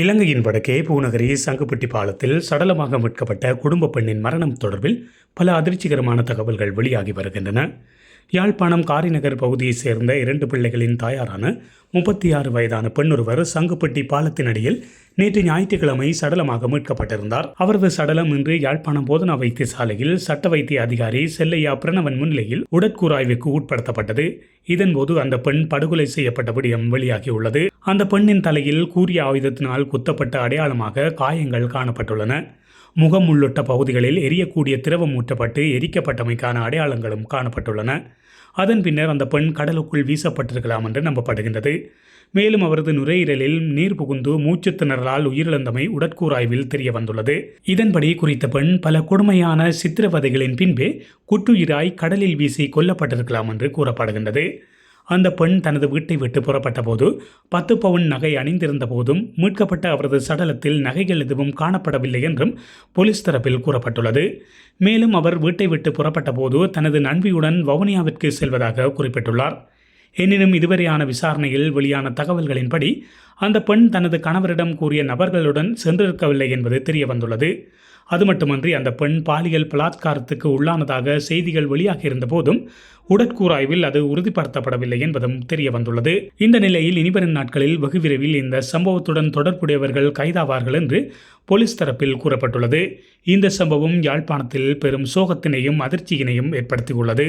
இலங்கையின் வடக்கே பூநகரி சங்குப்பட்டி பாலத்தில் சடலமாக மீட்கப்பட்ட குடும்ப பெண்ணின் மரணம் தொடர்பில் பல அதிர்ச்சிகரமான தகவல்கள் வெளியாகி வருகின்றன. யாழ்ப்பாணம் காரிநகர் பகுதியைச் சேர்ந்த இரண்டு பிள்ளைகளின் தாயாரான முப்பத்தி ஆறு வயதான பெண்ணொருவர் சங்குப்பட்டி பாலத்தினடியில் நேற்று ஞாயிற்றுக்கிழமை சடலமாக மீட்கப்பட்டிருந்தார். அவரது சடலம் இன்று யாழ்ப்பாணம் போதனா வைத்தியசாலையில் சட்ட வைத்திய அதிகாரி செல்லையா பிரணவன் முன்னிலையில் உடற்கூராய்வுக்கு உட்படுத்தப்பட்டது. இதன்போது அந்த பெண் படுகொலை செய்யப்பட்ட விடயம் வெளியாகியுள்ளது. அந்த பெண்ணின் தலையில் கூரிய ஆயுதத்தினால் குத்தப்பட்ட அடையாளமாக காயங்கள் காணப்பட்டுள்ளன. முகம் உள்ளிட்ட பகுதிகளில் எரியக்கூடிய திரவம் ஊற்றப்பட்டு எரிக்கப்பட்டமைக்கான அடையாளங்களும் காணப்பட்டுள்ளன. அதன் பின்னர் அந்த பெண் கடலுக்குள் வீசப்பட்டிருக்கலாம் என்று நம்பப்படுகின்றது. மேலும் அவரது நுரையீரலில் நீர் புகுந்து மூச்சு திணறலால் உயிரிழந்தமை உடற்கூராய்வில் தெரிய வந்துள்ளது இதன்படி குறித்த பெண் பல கொடுமையான சித்திரவதைகளின் பின்பே குட்டுயிராய் கடலில் வீசி கொல்லப்பட்டிருக்கலாம் என்று கூறப்படுகின்றது. அந்த பெண் தனது வீட்டை விட்டு புறப்பட்ட போது பத்து பவுன் நகை அணிந்திருந்த போதும் மீட்கப்பட்ட அவரது சடலத்தில் நகைகள் எதுவும் காணப்படவில்லை என்றும் போலீஸ் தரப்பில் கூறப்பட்டுள்ளது. மேலும் அவர் வீட்டை விட்டு புறப்பட்ட போது தனது நண்பியுடன் வவுனியாவிற்கு செல்வதாக குறிப்பிட்டுள்ளார். எனினும் இதுவரையான விசாரணையில் வெளியான தகவல்களின்படி அந்த பெண் தனது கணவரிடம் கூறிய நபர்களுடன் சென்றிருக்கவில்லை என்பது தெரிய வந்துள்ளது அது மட்டுமன்றி அந்த பெண் பாலியல் பலாத்காரத்துக்கு உள்ளானதாக செய்திகள் வெளியாகியிருந்த போதும் உடற்கூராய்வில் அது உறுதிப்படுத்தப்படவில்லை என்பதும் தெரிய வந்துள்ளது இந்த நிலையில் இனிவரும் நாட்களில் வெகு விரைவில் இந்த சம்பவத்துடன் தொடர்புடையவர்கள் கைதாவார்கள் என்று போலீஸ் தரப்பில் கூறப்பட்டுள்ளது. இந்த சம்பவம் யாழ்ப்பாணத்தில் பெரும் சோகத்தினையும் அதிர்ச்சியினையும் ஏற்படுத்தியுள்ளது.